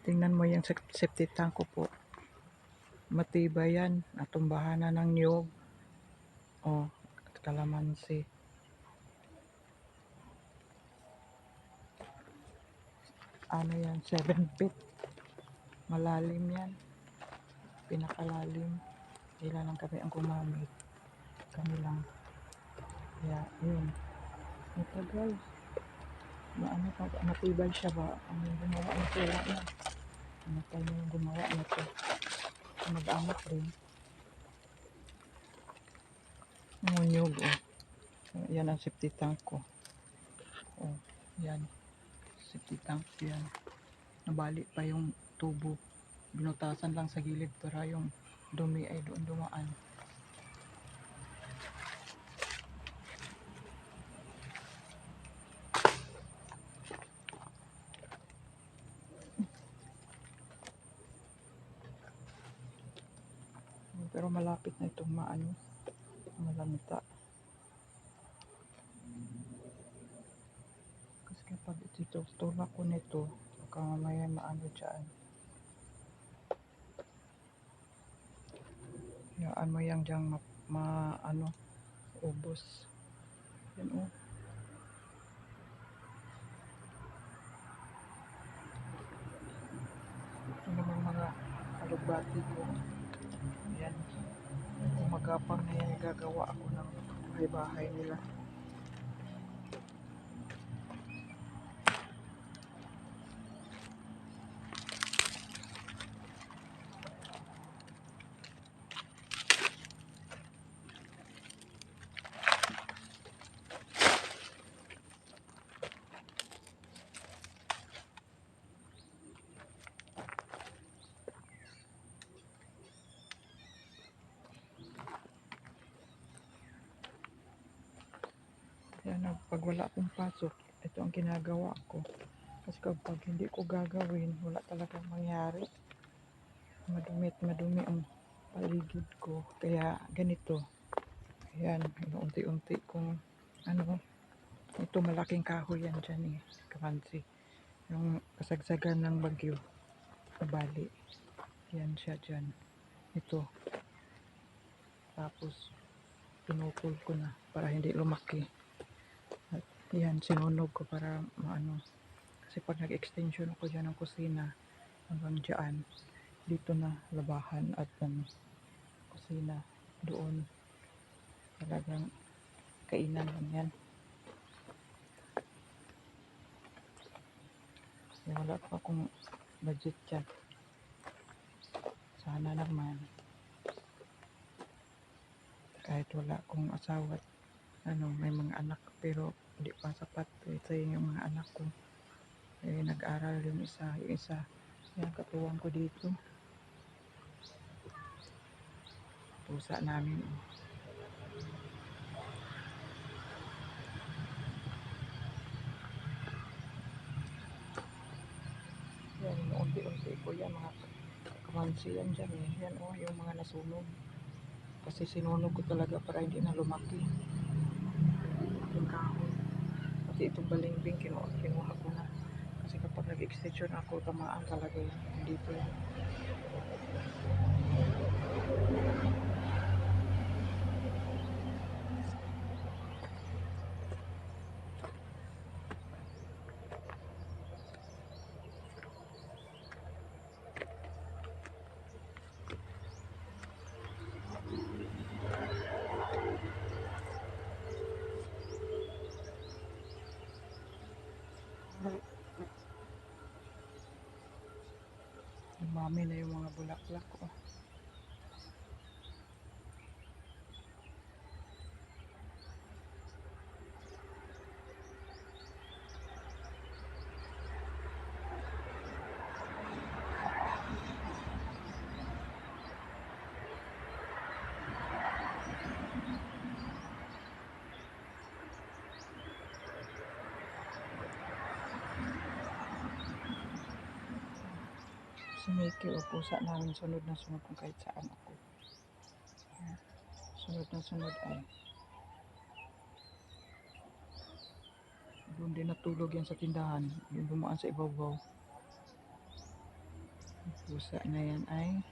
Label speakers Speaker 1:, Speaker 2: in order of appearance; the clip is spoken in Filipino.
Speaker 1: Tingnan mo yung sep- septic tank ko po. Matibay yan. Natumbahan na ng niyog. Oh, kalamansi. Ano yan? 7 feet. Malalim yan. Pinakalalim. Ilan lang kami ang gumamit. Kami lang. Kaya, yun. Matagal. Na ano pa, matibay siya ba? Ang gumawa na sila na. Ano pa yung gumawa na to? Mag-anak rin. Nangonyog, oh. Yan ang septic tank ko. Oh, yan. Septic tank yan. Nabali pa yung tubo. Binutasan lang sa gilid para yung dumi ay doon dumaan. Pero malapit na itong maano, malamita. Kasi kapag ito, tulak ko nito, baka mamaya maano dyan. Hayaan mo yang dyan ma, ma ano, ubos. Yan oh. Ito naman mga alugbati ko. Yan. Kung magapang na yan, gagawa ako ng bahay-bahay nila. Na, pag wala akong pasok, ito ang ginagawa ko. Kasi kapag hindi ko gagawin, wala talagang mangyari. Madumi at madumi ang paligid ko. Kaya ganito. Ayan, unti-unti kong ano, ito malaking kahoy yan dyan eh, kamansi. Yung kasagsagan ng bagyo, nabali. Yan siya dyan. Ito. Tapos, pinukul ko na para hindi lumaki. Yan, sinunog ko para maano. Kasi pag nag-extension ako dyan ng kusina, hanggang dyan, dito na labahan at ano, kusina. Doon, talagang kainan lang yan. Kasi wala pa akong budget dyan. Sana naman. Kahit wala akong asawa ano, may mga anak pero hindi pa sapat. Ito yung mga anak ko. Eh, nag-aral yung isa yung isa. Yan katuwang ko dito. Pusa namin. Yan unti-unti ko yan mga kamansi yan dyan eh. Yan oh yung mga nasunog. Kasi sinunog ko talaga para hindi na lumaki. Yung kahoy. Pati itong balimbing, kinuha, kinuha ko na. Kasi kapag nag-extension ako, tamaan talaga yun. Dito yun. Umami na yung mga bulaklak ko. Si Mickey o pusa namin sunod na sunod kung kahit saan ako. Ayan. Sunod na sunod ay. Doon din natulog yan sa tindahan. Yung dumaan sa ibabaw. pusa na yan ay